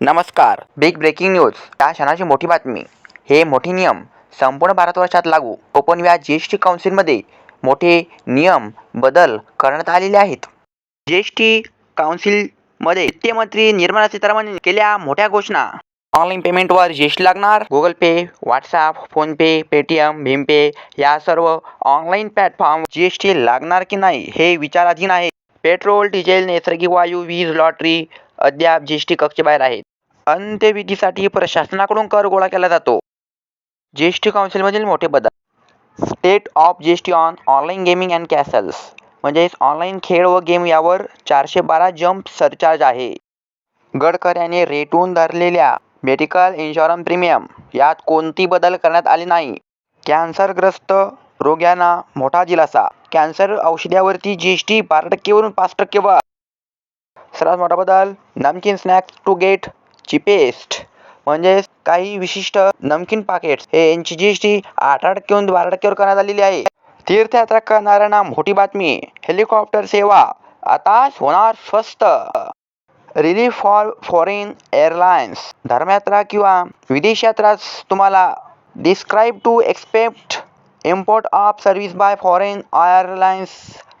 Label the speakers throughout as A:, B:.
A: नमस्कार big breaking news या क्षणाची मोठी बातमी. हे मोठे नियम संपूर्ण भारतवर्षात लागू. ओपन व्याज जी एस टी काउन्सिलमध्ये मोठे नियम बदल करण्यात आलेले आहेत. जी एस टी काउन्सिलमध्ये वित्त मंत्री निर्मला सीतारामन केल्या मोठ्या घोषणा. ऑनलाईन पेमेंटवर जी एस टी लागणार? Google Pay WhatsApp PhonePe Paytm BHIM Pay या सर्व online platform G S T लागणार की नाही हे विचाराधीन आहे. पेट्रोल डिझेल नैसर्गिक वायू वीज लॉटरी अद्याप जी कक्षेबाहेर आहेत. अंत्यविधीसाठी प्रशासनाकडून कर गोळा केला जातो. जी काउन्सिलमधील मोठे बदल. State of G on online gaming and castles म्हणजेच ऑनलाईन खेळ व गेम यावर चारशे बारा जम्प सरचार्ज आहे. गडकऱ्याने रेटून धरलेल्या मेडिकल इन्शुरन्स प्रीमियम यात कोणती बदल करण्यात आले नाही. कॅन्सरग्रस्त रोग्यांना मोठा दिलासा. कॅन्सर औषधावरती जी एस टी बारा टक्केवरून पाच टक्के वा सर्वात मोठा बदल नमकीन स्नॅक्स टू गेट चिपेस्ट म्हणजेच काही विशिष्ट नमकीन पाकेट्स हे यांची जी एस टी आठ टक्केहून बारा टक्केवर करण्यात आलेली आहे. तीर्थयात्रा करणाऱ्यांना मोठी बातमी हेलिकॉप्टर सेवा आता होणार स्वस्त. रिलीफ फॉर फॉरेन एअरलाइन्स धर्मयात्रा किंवा विदेश यात्राच तुम्हाला describe to expect import of service by foreign airlines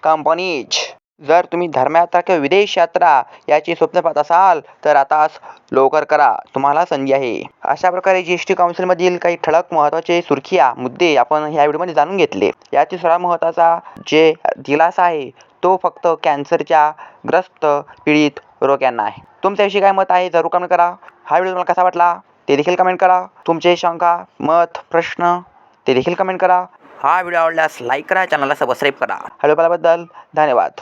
A: companies जर तुम्ही धर्मयात्रा किंवा विदेश यात्रा याची स्वप्न पाहत असाल तर आताच लवकर करा. तुम्हाला संधी आहे. अशा प्रकारे जी एस टी काउन्सिलमधील काही ठळक महत्त्वाचे सुरखिया मुद्दे आपण ह्या व्हिडिओमध्ये जाणून घेतले. यातील सर्वात महत्त्वाचा जे दिलासा आहे तो फक्त कॅन्सरच्या ग्रस्त पीडित रोग्यांना आहे. तुमच्याविषयी काय मत आहे जरूर कमेंट करा. हा व्हिडिओ तुम्हाला कसा वाटला ते देखील कमेंट करा. तुमचे शंका मत प्रश्न ते देखील कमेंट करा. हा व्हिडिओ आवडल्यास लाईक करा चॅनलला सबस्क्राईब करा. पाहिल्याबद्दल धन्यवाद.